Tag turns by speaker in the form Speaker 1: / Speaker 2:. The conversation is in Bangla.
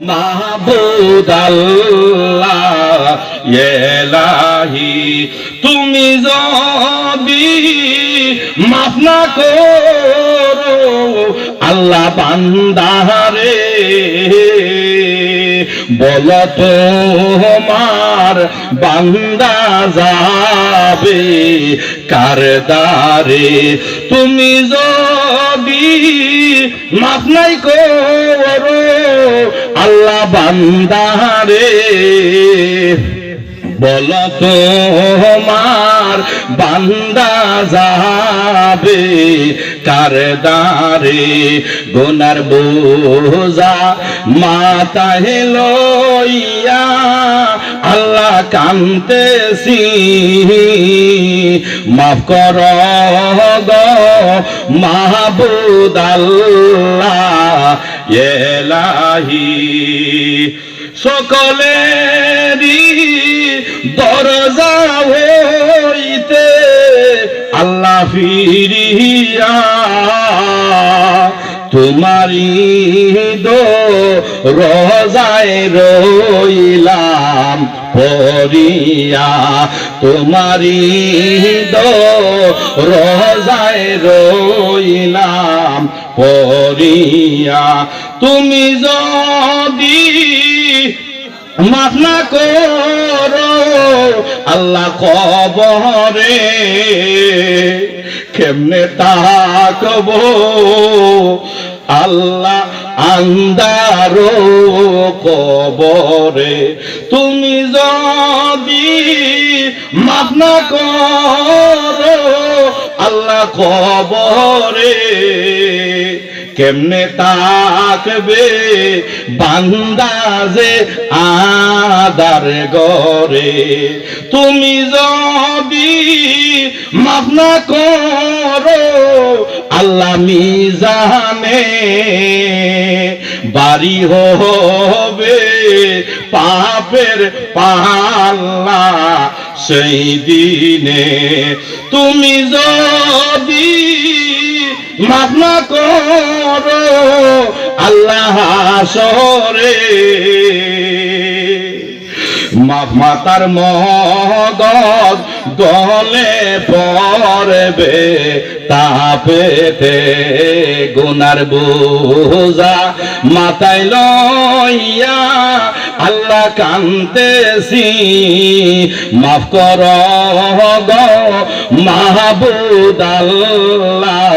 Speaker 1: মাহবুদ আল্লাহ এলাহি তুমি যদি মাফ না করো, আল্লাহ বান্দারে, বল তোমার বান্দা যাবে কার দারে তুমি যদি মাফ নাই করো আল্লাহ বান্দারে। বল তোমার বান্দা যাবে কার দারে গোনার বোঝা মাতায় লইয়া আল্লাহ কান্তেছি। মাফ কর গো মাহবুদ আল্লাহ, এলাহি। সকলেরই দরজা হইতে আল্লাহ ফিরিয়া তোমারি দো রোজায় রইলাম পরিয়া তোমারি দো রোজায় রইলাম পরিয়া তুমি যদি মাফ না করো, আল্লাহ কবরে কেমনে তাকব আল্লাহ আন্দারো কবরে, তুমি যদি মাফ না করো, আল্লাহ কবরে কেমনে তাকবে বান্দাজে আদার গরে তুমি যদি মাফ না করো, আল্লাহ মিজানে বাড়ি হবে, পাপের পাল্লা সেই দিনে। তুমি যদি মাফ না করো আল্লাহ সরে মাফ মাতার মগজ দলে পড়বে তাপেতে। গুনার বোঝা মাথায় লইয়া আল্লাহ কান্তেছি মাফ কর গ মাহবুদ আল্লাহ